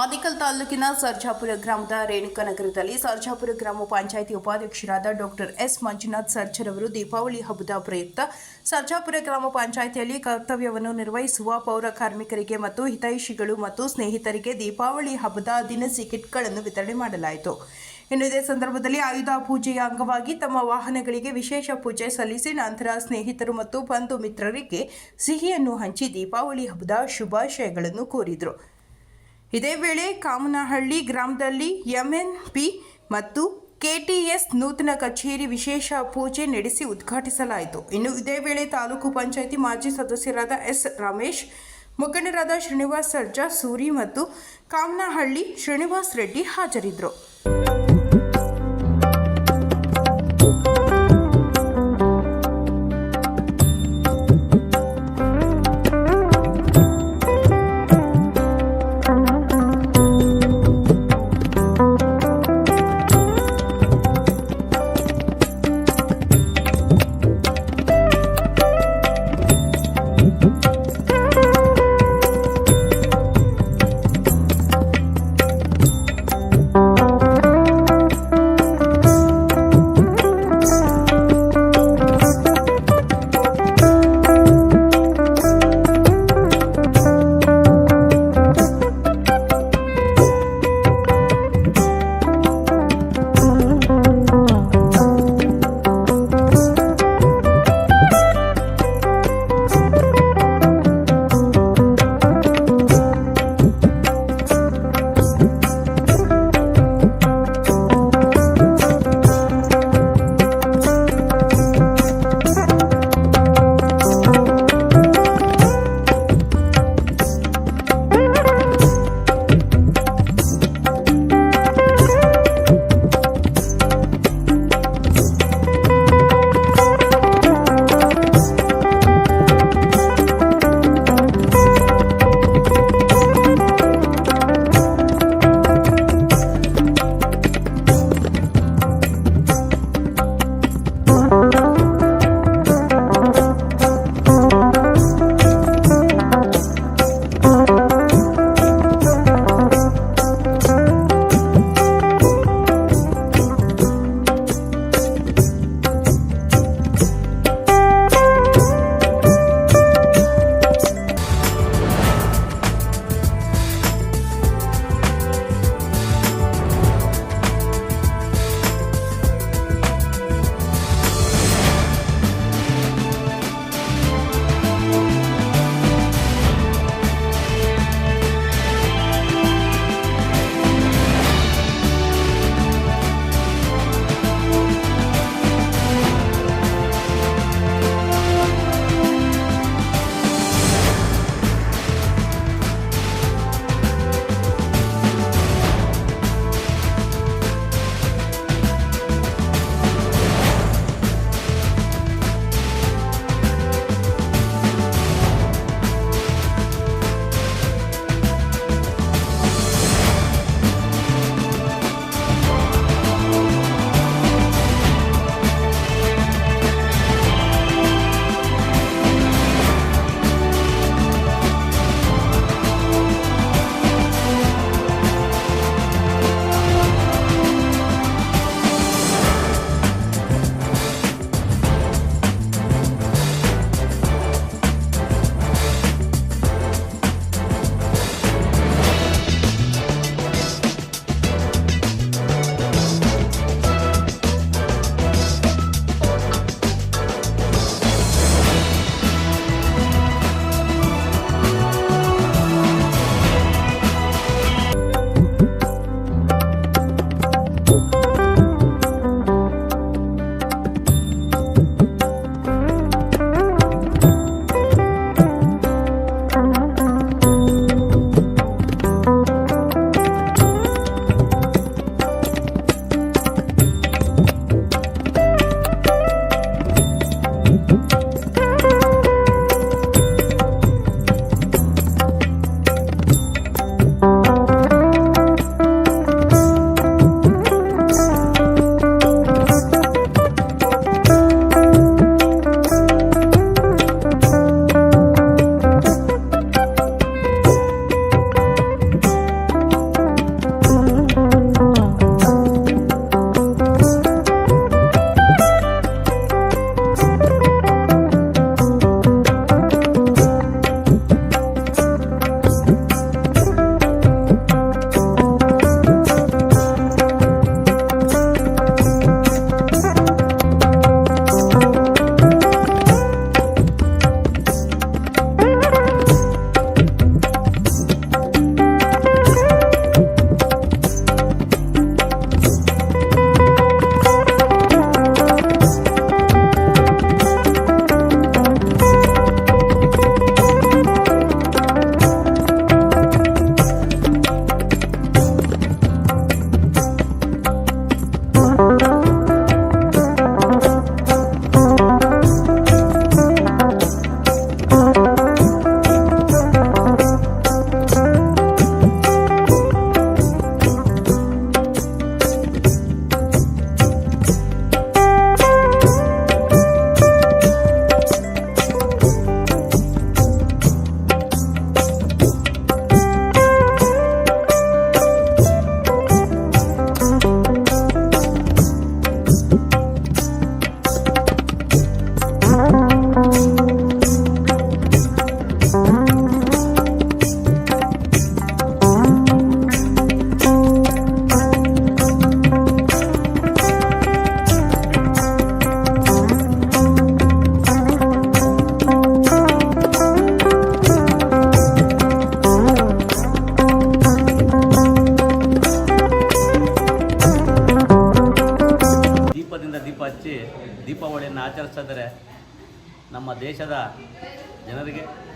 ಆದಿಕಲ್ ತಾಲೂಕಿನ ಸರ್ಜಾಪುರ ಗ್ರಾಮದ ರೇಣುಕನಗರದಲ್ಲಿ ಸರ್ಜಾಪುರ ಗ್ರಾಮ ಪಂಚಾಯಿತಿ ಉಪಾಧ್ಯಕ್ಷರಾದ ಡಾಕ್ಟರ್ ಎಸ್ ಮಂಜುನಾಥ್ ಸರ್ಜರ್ ಅವರು ದೀಪಾವಳಿ ಹಬ್ಬದ ಪ್ರಯುಕ್ತ ಸರ್ಜಾಪುರ ಗ್ರಾಮ ಪಂಚಾಯಿತಿಯಲ್ಲಿ ಕರ್ತವ್ಯವನ್ನು ನಿರ್ವಹಿಸುವ ಪೌರ ಕಾರ್ಮಿಕರಿಗೆ ಮತ್ತು ಹಿತೈಷಿಗಳು ಮತ್ತು ಸ್ನೇಹಿತರಿಗೆ ದೀಪಾವಳಿ ಹಬ್ಬದ ದಿನಸಿ ಕಿಟ್ಗಳನ್ನು ವಿತರಣೆ ಮಾಡಲಾಯಿತು. ಇನ್ನು ಇದೇ ಸಂದರ್ಭದಲ್ಲಿ ಆಯುಧ ಪೂಜೆಯ ಅಂಗವಾಗಿ ತಮ್ಮ ವಾಹನಗಳಿಗೆ ವಿಶೇಷ ಪೂಜೆ ಸಲ್ಲಿಸಿ ನಂತರ ಸ್ನೇಹಿತರು ಮತ್ತು ಬಂಧು ಮಿತ್ರರಿಗೆ ಸಿಹಿಯನ್ನು ಹಂಚಿ ದೀಪಾವಳಿ ಹಬ್ಬದ ಶುಭಾಶಯಗಳನ್ನು ಕೋರಿದರು. ಇದೇ ವೇಳೆ ಕಾಮನಹಳ್ಳಿ ಗ್ರಾಮದಲ್ಲಿ ಎಂಎನ್ಪಿ ಮತ್ತು ಕೆಟಿಎಸ್ ನೂತನ ಕಚೇರಿ ವಿಶೇಷ ಪೂಜೆ ನಡೆಸಿ ಉದ್ಘಾಟಿಸಲಾಯಿತು. ಇನ್ನು ಇದೇ ವೇಳೆ ತಾಲೂಕು ಪಂಚಾಯಿತಿ ಮಾಜಿ ಸದಸ್ಯರಾದ ಎಸ್ ರಮೇಶ್, ಮುಖಂಡರಾದ ಶ್ರೀನಿವಾಸ್ ಸರ್ಜಾ, ಸೂರಿ ಮತ್ತು ಕಾಮನಹಳ್ಳಿ ಶ್ರೀನಿವಾಸ್ ರೆಡ್ಡಿ ಹಾಜರಿದ್ದರು.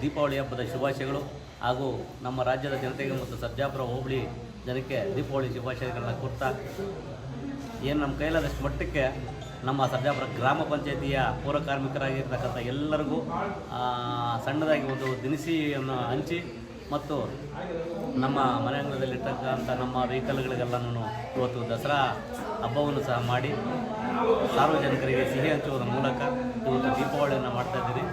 ದೀಪಾವಳಿ ಹಬ್ಬದ ಶುಭಾಶಯಗಳು ಹಾಗೂ ನಮ್ಮ ರಾಜ್ಯದ ಜನತೆಗೆ ಮತ್ತು ಸರ್ಜಾಪುರ ಹೋಬಳಿ ಜನಕ್ಕೆ ದೀಪಾವಳಿ ಶುಭಾಶಯಗಳನ್ನ ಕೊಡ್ತಾ ಏನು ನಮ್ಮ ಕೈಲಾದಷ್ಟು ಮಟ್ಟಕ್ಕೆ ನಮ್ಮ ಸರ್ಜಾಪುರ ಗ್ರಾಮ ಪಂಚಾಯಿತಿಯ ಪೌರ ಕಾರ್ಮಿಕರಾಗಿರ್ತಕ್ಕಂಥ ಎಲ್ಲರಿಗೂ ಸಣ್ಣದಾಗಿ ಒಂದು ದಿನಸಿಯನ್ನು ಹಂಚಿ ಮತ್ತು ನಮ್ಮ ಮನೆ ಅಂಗಳದಲ್ಲಿರ್ತಕ್ಕಂಥ ನಮ್ಮ ವೆಹಿಕಲ್ಗಳಿಗೆಲ್ಲನೂ ಇವತ್ತು ದಸರಾ ಹಬ್ಬವನ್ನು ಸಹ ಮಾಡಿ ಸಾರ್ವಜನಿಕರಿಗೆ ಸಿಹಿ ಹಂಚುವುದರ ಮೂಲಕ ಇವತ್ತು ದೀಪಾವಳಿಯನ್ನು ಮಾಡ್ತಾ ಇದ್ದೀರಿ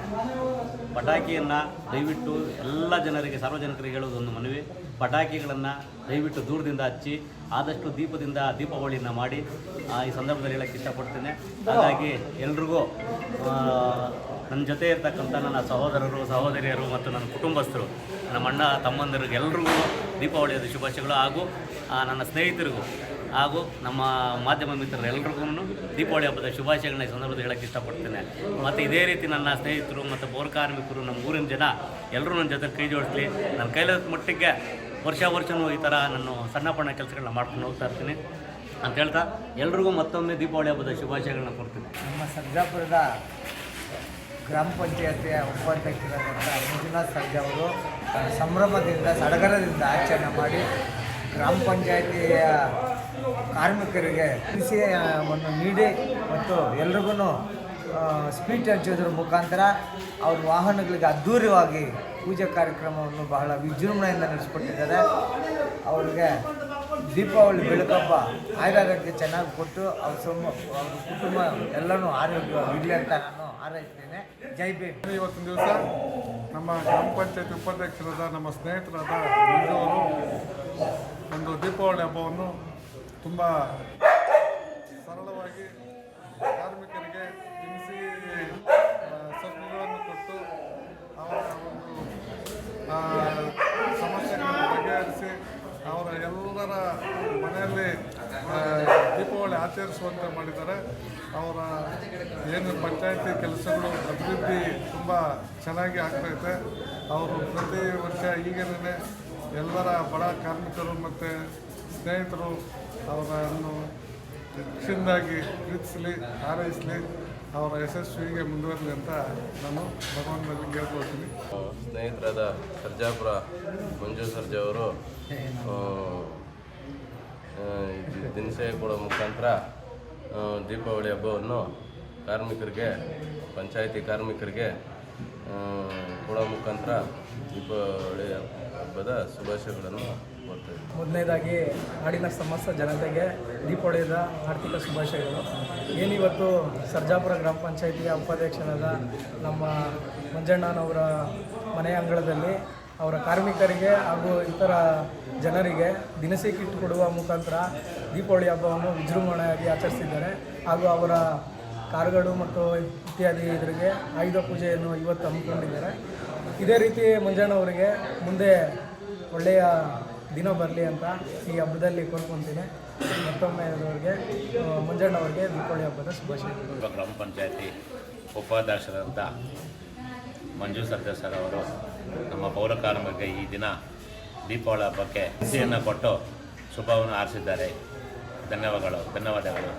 ಪಟಾಕಿಯನ್ನು ದಯವಿಟ್ಟು ಎಲ್ಲ ಜನರಿಗೆ, ಸಾರ್ವಜನಿಕರಿಗೆ ಹೇಳೋದೊಂದು ಮನವಿ. ಪಟಾಕಿಗಳನ್ನು ದಯವಿಟ್ಟು ದೂರದಿಂದ ಹಚ್ಚಿ, ಆದಷ್ಟು ದೀಪದಿಂದ ದೀಪಾವಳಿಯನ್ನು ಮಾಡಿ ಈ ಸಂದರ್ಭದಲ್ಲಿ ಹೇಳಕ್ಕೆ ಇಷ್ಟಪಡ್ತೇನೆ. ಹಾಗಾಗಿ ಎಲ್ರಿಗೂ ನನ್ನ ಜೊತೆ ಇರ್ತಕ್ಕಂಥ ನನ್ನ ಸಹೋದರರು, ಸಹೋದರಿಯರು ಮತ್ತು ನನ್ನ ಕುಟುಂಬಸ್ಥರು ನಮ್ಮ ಅಣ್ಣ ತಮ್ಮಂದಿರಿಗೆ ಎಲ್ರಿಗೂ ದೀಪಾವಳಿಯ ಶುಭಾಶಯಗಳು ಹಾಗೂ ನನ್ನ ಸ್ನೇಹಿತರಿಗೂ ಹಾಗೂ ನಮ್ಮ ಮಾಧ್ಯಮ ಮಿತ್ರರೆಲ್ಲರಿಗೂ ದೀಪಾವಳಿ ಹಬ್ಬದ ಶುಭಾಶಯಗಳನ್ನ ಈ ಸಂದರ್ಭದಲ್ಲಿ ಹೇಳಕ್ಕೆ ಇಷ್ಟಪಡ್ತೇನೆ. ಮತ್ತು ಇದೇ ರೀತಿ ನನ್ನ ಸ್ನೇಹಿತರು ಮತ್ತು ಬೋರ್ ಕಾರ್ಮಿಕರು ನಮ್ಮ ಊರಿನ ಜನ ಎಲ್ಲರೂ ನನ್ನ ಜೊತೆ ಕೈ ಜೋಡಿಸ್ಲಿ. ನನ್ನ ಕೈಲಾದ ಮಟ್ಟಿಗೆ ವರ್ಷ ವರ್ಷವೂ ಈ ಥರ ನಾನು ಸಣ್ಣ ಪಣ್ಣ ಕೆಲಸಗಳನ್ನ ಮಾಡ್ಕೊಂಡು ಹೋಗ್ತಾ ಇರ್ತೀನಿ ಅಂತ ಹೇಳ್ತಾ ಎಲ್ರಿಗೂ ಮತ್ತೊಮ್ಮೆ ದೀಪಾವಳಿ ಹಬ್ಬದ ಶುಭಾಶಯಗಳನ್ನ ಕೊಡ್ತೀನಿ. ನಮ್ಮ ಸರ್ಜಾಪುರದ ಗ್ರಾಮ ಪಂಚಾಯತಿಯ ಉಪಾಧ್ಯಕ್ಷರಾದಂಥ ಮಂಜುನಾಥ್ ಸರ್ಜಾ ಅವರು ಸಂಭ್ರಮದಿಂದ, ಸಡಗರದಿಂದ ಆಚರಣೆ ಮಾಡಿ ಗ್ರಾಮ ಪಂಚಾಯತಿಯ ಕಾರ್ಮಿಕರಿಗೆ ವಿಷಯವನ್ನು ನೀಡಿ ಮತ್ತು ಎಲ್ರಿಗೂ ಸ್ಪೀಚ್ ಹಂಚೋದ್ರ ಮುಖಾಂತರ ಅವ್ರ ವಾಹನಗಳಿಗೆ ಅದ್ಧೂರಿವಾಗಿ ಪೂಜೆ ಕಾರ್ಯಕ್ರಮವನ್ನು ಬಹಳ ವಿಜೃಂಭಣೆಯಿಂದ ನಡೆಸ್ಕೊಟ್ಟಿದ್ದಾರೆ. ಅವರಿಗೆ ದೀಪಾವಳಿ ಬೆಳಕಬ್ಬ ಆಯುರಾರೋಗ್ಯ ಚೆನ್ನಾಗಿ ಕೊಟ್ಟು ಅವ್ರ ಸಮ, ಅವ್ರ ಕುಟುಂಬ ಎಲ್ಲನೂ ಆರೋಗ್ಯವಾಗಿರಲಿ ಅಂತ ನಾನು ಹಾರೈಸ್ತೇನೆ. ಜೈ ಭೀಮ್. ಇವತ್ತಿನ ದಿವಸ ನಮ್ಮ ಗ್ರಾಮ ಪಂಚಾಯತ್ ಉಪಾಧ್ಯಕ್ಷರಾದ ನಮ್ಮ ಸ್ನೇಹಿತರಾದ ಒಂದು ದೀಪಾವಳಿ ಹಬ್ಬವನ್ನು ತುಂಬ ಸರಳವಾಗಿ ಕಾರ್ಮಿಕರಿಗೆ ಹಿಂಸಿ ಸರಕುಗಳನ್ನು ಕೊಟ್ಟು ಅವರ ಒಂದು ಸಮಸ್ಯೆಗಳನ್ನು ಬಗೆಹರಿಸಿ ಅವರ ಎಲ್ಲರ ಮನೆಯಲ್ಲಿ ದೀಪಾವಳಿ ಆಚರಿಸುವಂತೆ ಮಾಡಿದ್ದಾರೆ. ಅವರ ಏನು ಪಂಚಾಯತಿ ಕೆಲಸಗಳು ಅಭಿವೃದ್ಧಿ ತುಂಬ ಚೆನ್ನಾಗಿ ಆಗ್ತೈತೆ. ಅವರು ಪ್ರತಿ ವರ್ಷ ಈಗಲೇ ಎಲ್ಲರ ಬಡ ಕಾರ್ಮಿಕರು ಮತ್ತು ಸ್ನೇಹಿತರು ಅವರನ್ನು ಹೆಚ್ಚಿನದಾಗಿ ಪ್ರೀತಿಸಲಿ, ಹಾರೈಸಲಿ, ಅವರ ಯಶಸ್ವಿಗೆ ಮುಂದುವರಲಿ ಅಂತ ನಾನು ಭಗವಂತನಲ್ಲಿ ಕೇಳ್ಕೊಳ್ತೀನಿ. ಸ್ನೇಹಿತರಾದ ಸರ್ಜಾಪುರ ಮಂಜು ಸರ್ಜಾ ಅವರು ದಿನಸೆ ಕೊಡೋ ಮುಖಾಂತರ ದೀಪಾವಳಿ ಹಬ್ಬವನ್ನು ಕಾರ್ಮಿಕರಿಗೆ, ಪಂಚಾಯಿತಿ ಕಾರ್ಮಿಕರಿಗೆ ಕೊಡೋ ಮುಖಾಂತರ ದೀಪಾವಳಿ ಹಬ್ಬದ ಶುಭಾಶಯಗಳನ್ನು ಮೊದಲನೇದಾಗಿ ನಾಡಿನ ಸಮಸ್ತ ಜನತೆಗೆ ದೀಪಾವಳಿಯ ಆರ್ಥಿಕ ಶುಭಾಶಯಗಳು. ಏನಿವತ್ತು ಸರ್ಜಾಪುರ ಗ್ರಾಮ ಪಂಚಾಯಿತಿಯ ಉಪಾಧ್ಯಕ್ಷರಾದ ನಮ್ಮ ಮಂಜಣ್ಣನವರ ಮನೆ ಅಂಗಳದಲ್ಲಿ ಅವರ ಕಾರ್ಮಿಕರಿಗೆ ಹಾಗೂ ಇತರ ಜನರಿಗೆ ದಿನಸಿ ಕಿಟ್ ಕೊಡುವ ಮುಖಾಂತರ ದೀಪಾವಳಿ ಹಬ್ಬವನ್ನು ವಿಜೃಂಭಣೆಯಾಗಿ ಆಚರಿಸಿದ್ದಾರೆ. ಹಾಗೂ ಅವರ ಕಾರ್ಗಳು ಮತ್ತು ಇತ್ಯಾದಿ ಇದರಿಗೆ ಆಯುಧ ಪೂಜೆಯನ್ನು ಇವತ್ತು ಹಮ್ಮಿಕೊಂಡಿದ್ದಾರೆ. ಇದೇ ರೀತಿ ಮಂಜಣ್ಣವರಿಗೆ ಮುಂದೆ ಒಳ್ಳೆಯ ದಿನ ಬರಲಿ ಅಂತ ಈ ಹಬ್ಬದಲ್ಲಿ ಕೋರ್ಕೊತೀನಿ. ಮತ್ತೊಮ್ಮೆ ಅವರಿಗೆ ಮಂಜಣ್ಣವರಿಗೆ ದೀಪಾವಳಿ ಹಬ್ಬದ ಶುಭಾಶಯಗಳು ಗ್ರಾಮ ಪಂಚಾಯತಿ ಉಪಾಧ್ಯಕ್ಷರಾದಂಥ ಮಂಜು ಸರ್ಜಾ ಸರ್ ಅವರು ನಮ್ಮ ಪೌರ ಕಾರ್ಮಿಕರಿಗೆ ಈ ದಿನ ದೀಪಾವಳಿ ಹಬ್ಬಕ್ಕೆ ಸಿಹಿಯನ್ನು ಕೊಟ್ಟು ಶುಭವನ್ನು ಹಾರಿಸಿದ್ದಾರೆ. ಧನ್ಯವಾದಗಳು ಧನ್ಯವಾದಗಳು.